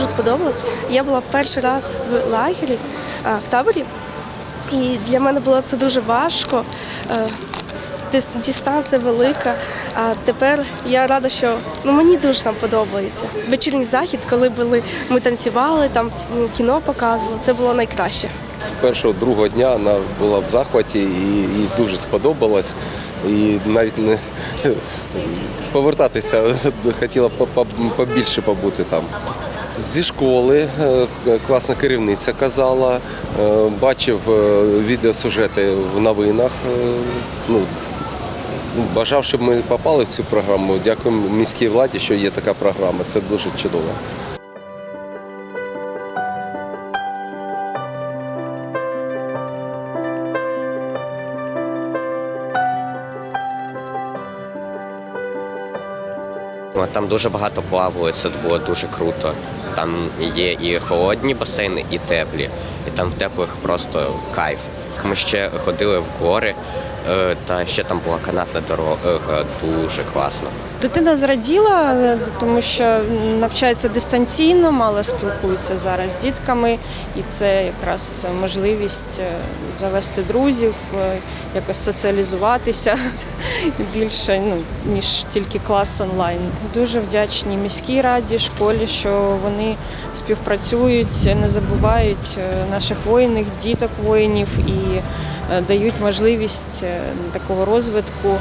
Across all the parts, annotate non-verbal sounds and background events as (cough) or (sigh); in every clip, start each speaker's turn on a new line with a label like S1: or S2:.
S1: дуже сподобалось. Я була перший раз в лагері, в таборі, і для мене було це дуже важко. Е, Дистанція велика. А тепер я рада, що ну мені дуже там подобається. Вечірній захід, коли були, ми танцювали, там кіно показували, це було найкраще.
S2: З першого другого дня вона була в захваті і їй дуже сподобалось. І навіть не (laughs) повертатися (laughs) хотіла по- по- побільше побути там. Зі школи е, класна керівниця казала, е, бачив е, відеосюжети в новинах. Ну, бажав, щоб ми попали в цю програму. Дякуємо міській владі, що є така програма. Це дуже чудово.
S3: Там дуже багато плавали, це було дуже круто. Там є і холодні басейни, і теплі. І там в теплих просто кайф. Ми ще ходили в гори, та ще там була канатна дорога, дуже класно.
S4: Дитина зраділа, е, тому що навчається дистанційно, мало спілкується зараз з дітками, і це якраз можливість е, завести друзів, е, якось соціалізуватися (laughs) більше, ну, ніж тільки клас онлайн. Дуже вдячні міській раді, школі, що вони співпрацюють, не забувають е, наших воїнів, діток воїнів і е, дають можливість е, такого розвитку.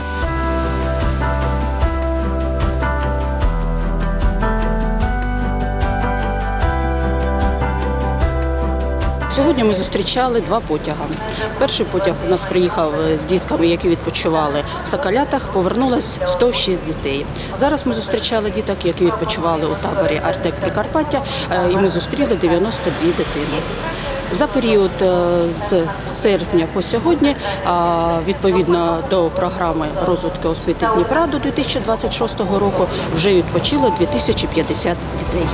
S5: Сьогодні ми зустрічали два потяги. Перший потяг у нас приїхав з дітками, які відпочивали в Соколятах. Повернулось 106 дітей. Зараз ми зустрічали діток, які відпочивали у таборі Артек Прикарпаття, е, і ми зустріли 92 дитини. За період е, з серпня по сьогодні, відповідно до програми розвитку освіти Дніпра до 2026 року, вже відпочило 2050 дітей.